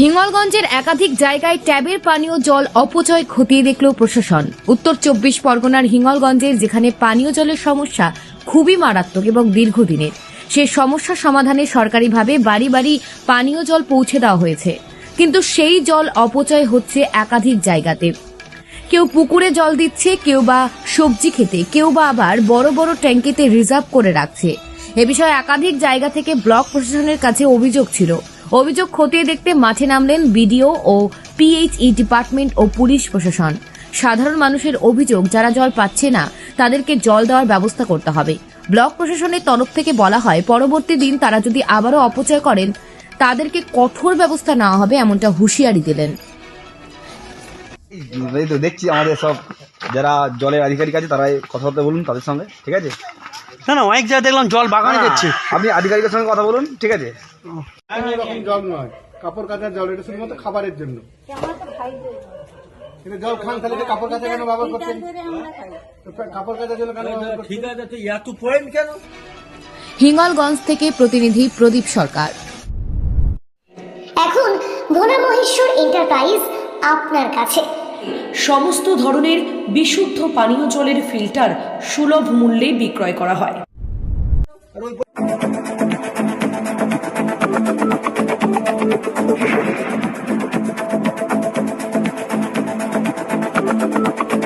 হিঙ্গলগঞ্জের একাধিক জায়গায় ট্যাবের পানীয় জল অপচয় খতিয়ে দেখল প্রশাসন। উত্তর চব্বিশ পরগনার হিঙ্গলগঞ্জের যেখানে পানীয় জলের সমস্যা খুবই মারাত্মক এবং দীর্ঘদিনের, সে সমস্যা সমাধানে সরকারিভাবে বাড়ি বাড়ি পানীয় জল পৌঁছে দেওয়া হয়েছে। কিন্তু সেই জল অপচয় হচ্ছে একাধিক জায়গাতে। কেউ পুকুরে জল দিচ্ছে, কেউ বা সবজি খেতে, কেউ বা আবার বড় বড় ট্যাঙ্কিতে রিজার্ভ করে রাখছে। এ বিষয়ে একাধিক জায়গা থেকে ব্লক প্রশাসনের কাছে অভিযোগ ছিল। অভিযোগ খতিয়ে দেখতে মাঠে নামলেন বিডিও ও পিএইচই ডিপার্টমেন্ট ও পুলিশ প্রশাসন। সাধারণ মানুষের অভিযোগ, যারা জল পাচ্ছে না, তাদেরকে জল দেওয়ার ব্যবস্থা করতে হবে। ব্লক প্রশাসনের তরফ থেকে বলা হয়, পরবর্তী দিন তারা যদি আবারও অপচয় করেন, তাদেরকে কঠোর ব্যবস্থা নেওয়া হবে এমনটা হুঁশিয়ারি দিলেন। দেখছি আমাদের সব যারা জলের আধিকারিক আছে, তারাই কথাবার্তা বলুন তাদের সঙ্গে, ঠিক আছে? না না অনেক জায়গায় দেখলাম জল বাগানে দিচ্ছে আপনি আধিকারিকের সঙ্গে কথা বলুন ঠিক আছে? জল নয় কাপড় কাচার জল এটা শুধুমাত্র খাবারের জন্য। কিন্তু জল খান তাহলে কাপড় কাচা কেন ব্যবহার করছেন? কাপড় কাচার জন্য কেন ব্যবহার করছেন? হিঙ্গলগঞ্জ থেকে প্রতিনিধি প্রদীপ সরকার। এখন ভোলা মহেশ্বর এন্টারপ্রাইজ আপনার কাছে। সমস্ত ধরনের বিশুদ্ধ পানীয় জলের ফিল্টার সুলভ মূল্যে বিক্রয় করা হয়।